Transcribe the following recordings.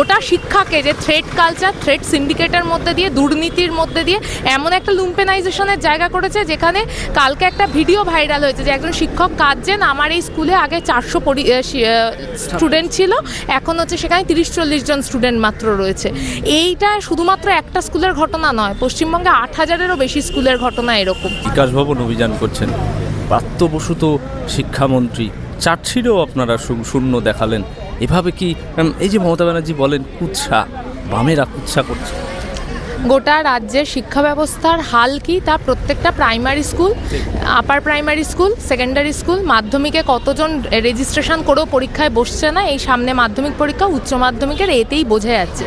গোটা শিক্ষাকে যে থ্রেড কালচার থ্রেড সিন্ডিকেটের মধ্যে দিয়ে, দুর্নীতির মধ্যে দিয়ে এমন একটা লুম্পেনাইজেশনের জায়গা করেছে যেখানে কালকে একটা ভিডিও ভাইরাল হয়েছে যে একজন শিক্ষক কাঁদছেন, আমার এই স্কুলে আগে চারশো স্টুডেন্ট ছিল, এখন হচ্ছে সেখানে তিরিশ চল্লিশ জন স্টুডেন্ট মাত্র রয়েছে। এইটা শুধুমাত্র একটা স্কুলের ঘটনা নয়, পশ্চিমবঙ্গে আট হাজারেরও বেশি স্কুলের ঘটনা এরকম। বিকাশ ভবন অভিযান করছেন প্রাত্যবসুত শিক্ষামন্ত্রী। চার্জশিটও আপনারা শূন্য দেখালেন। এভাবে কি এই যে মমতা ব্যানার্জি বলেন কুৎসা বামেরা কুৎসা করছে। গোটা রাজ্যের শিক্ষা ব্যবস্থার হাল কি? তা প্রত্যেকটা primary school upper primary school secondary school মাধ্যমিকে কতজন রেজিস্ট্রেশন করেও পরীক্ষায় বসছে না? এই সামনে মাধ্যমিক পরীক্ষা, উচ্চ মাধ্যমিকের এতেই বোঝা যাচ্ছে।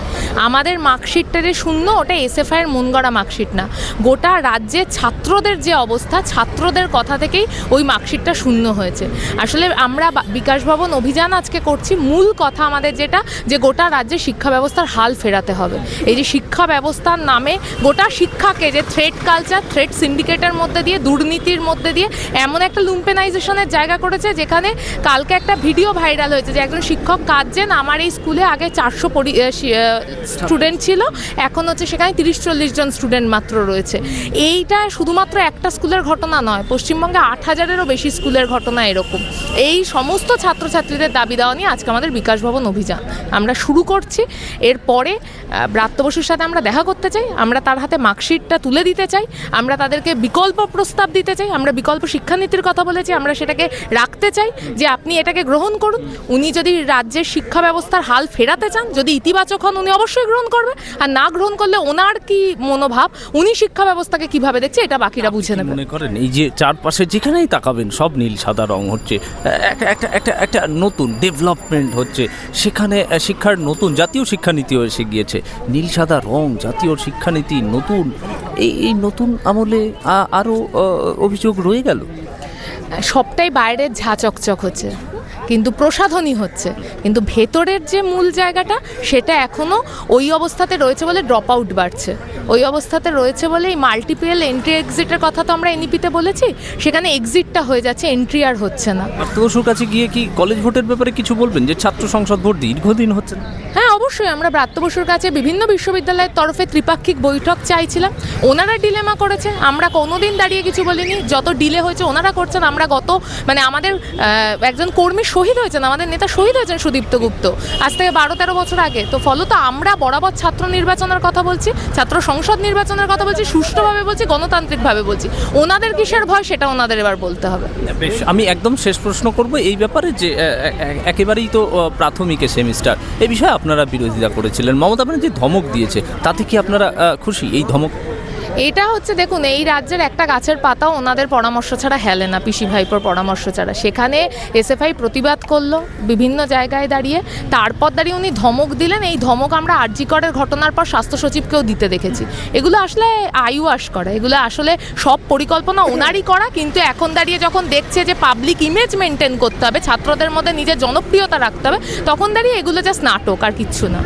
আমাদের মার্কশিটটা যে শূন্য, ওটা এসএফআইয়ের মন গড়া মার্কশিট না। গোটা রাজ্যে ছাত্রদের যে অবস্থা, ছাত্রদের কথা থেকেই ওই মার্কশিটটা শূন্য হয়েছে। আসলে আমরা বিকাশ ভবন অভিযান আজকে করছি। মূল কথা আমাদের যেটা, যে গোটা রাজ্যে শিক্ষা ব্যবস্থার হাল ফেরাতে হবে। এই যে শিক্ষা ব্যবস্থার নামে গোটা শিক্ষাকে যে থ্রেড কালচার থ্রেড সিন্ডিকেটের মধ্যে দিয়ে দুর্নীতির মধ্যে দিয়ে এমন একটা লুম্পেনাইজেশনের জায়গা করেছে যেখানে কালকে একটা ভিডিও ভাইরাল হয়েছে যে একজন শিক্ষক কাঁদছেন আমার এই স্কুলে আগে চারশো স্টুডেন্ট ছিল এখন হচ্ছে সেখানে তিরিশ চল্লিশ জন স্টুডেন্ট মাত্র রয়েছে। এইটা শুধুমাত্র একটা স্কুলের ঘটনা নয় পশ্চিমবঙ্গে আট হাজারেরও বেশি স্কুলের ঘটনা এরকম। এই সমস্ত ছাত্রছাত্রীদের দাবি দেওয়া নিয়ে আজকে আমাদের বিকাশ ভবন অভিযান। আমরা শুরু করছি এরপরে আহ, ব্রাত্য বসুর সাথে আমরা দেখা করতে চাই আমরা তার হাতে মার্কশিটটা তুলে দিতে চাই আমরা তাদেরকে বিকল্প প্রস্তাব দিতে চাই আমরা বিকল্প শিক্ষানীতির কথা বলেছি আমরা সেটাকে রাখতে চাই যে আপনি এটাকে গ্রহণ করুন। উনি যদি রাজ্যের শিক্ষা ব্যবস্থার হাল ফেরাতে চান যদি ইতিবাচক হন উনি অবশ্যই গ্রহণ করবে। আর না গ্রহণ করলে ওনার কি মনোভাব উনি শিক্ষা ব্যবস্থাকে কীভাবে দেখছে এটা বাকিরা বুঝে নেবে। মনে করেন এই যে চারপাশে যেখানেই তাকাবেন সব নীল সাদা রং হচ্ছে একটা একটা একটা একটা নতুন ডেভেলপমেন্ট হচ্ছে সেখানে শিক্ষার নতুন জাতীয় শিক্ষানীতিও এসে গিয়েছে নীল সাদা রং জাতীয় শিক্ষানীতি নতুন এই এই নতুন আমলে আরও অভিযোগ রয়ে গেল? সবটাই বাইরের ঝা চকচক হচ্ছে কিন্তু প্রসাধনী হচ্ছে কিন্তু ভেতরের যে মূল জায়গাটা সেটা এখনও ওই অবস্থাতে রয়েছে বলে ড্রপ আউট বাড়ছে। ওই অবস্থাতে রয়েছে বলে এই মাল্টিপেল এন্ট্রি এক্সিটের কথা তো আমরা এনইপিতে বলেছি সেখানে এক্সিটটা হয়ে যাচ্ছে এন্ট্রি আর হচ্ছে না। আত্মবসুর কাছে গিয়ে কি কলেজ ভোটের ব্যাপারে কিছু বলবেন? যে ছাত্র সংসদ ভোট দীর্ঘদিন হচ্ছে না? হ্যাঁ অবশ্যই আমরা ব্রাত্য বসুর কাছে বিভিন্ন বিশ্ববিদ্যালয়ের তরফে ত্রিপাক্ষিক বৈঠক চাইছিলাম। ওনারা ডিলেমা করেছে আমরা কোনোদিন দাঁড়িয়ে কিছু বলিনি। যত ডিলে হয়েছে ওনারা করছেন আমরা গত মানে আমাদের একজন কর্মী শহীদ হয়েছেন আমাদের নেতা শহীদ হয়েছেন সুদীপ্ত গুপ্ত। আজ থেকে বারো তেরো বছর আগে। তো ফলত আমরা বরাবর ছাত্র নির্বাচনের কথা বলছি ছাত্র সংসদ নির্বাচনের কথা বলছি সুষ্ঠুভাবে বলছি গণতান্ত্রিকভাবে বলছি। ওনাদের কিসের ভয় সেটা ওনাদের এবার বলতে হবে। বেশ আমি একদম শেষ প্রশ্ন করব এই ব্যাপারে যে এ, এ, এ, একেবারেই তো প্রাথমিক সেমিস্টার। এই বিষয়ে আপনারা বিরোধিতা করেছিলেন। মমতা ব্যানার্জি ধমক দিয়েছে। তাতে কি আপনারা খুশি এই ধমক? এটা হচ্ছে দেখুন, এই রাজ্যের একটা গাছের পাতাও ওনাদের পরামর্শ ছাড়া হেলে না, পিসি ভাইপোর পরামর্শ ছাড়া। সেখানে এসএফআই প্রতিবাদ করল বিভিন্ন জায়গায় দাঁড়িয়ে। তারপর দাঁড়িয়ে উনি ধমক দিলেন। এই ধমক আমরা আরজিকরের ঘটনার পর স্বাস্থ্য সচিবকেও দিতে দেখেছি। এগুলো আসলে আইওয়াস করা। এগুলো আসলে সব পরিকল্পনা ওনারই করা, কিন্তু এখন দাঁড়িয়ে যখন দেখছে যে পাবলিক ইমেজ মেনটেন করতে হবে, ছাত্রদের মধ্যে নিজের জনপ্রিয়তা রাখতে হবে, তখন দাঁড়িয়ে এগুলো জাস্ট নাটক আর কিচ্ছু না।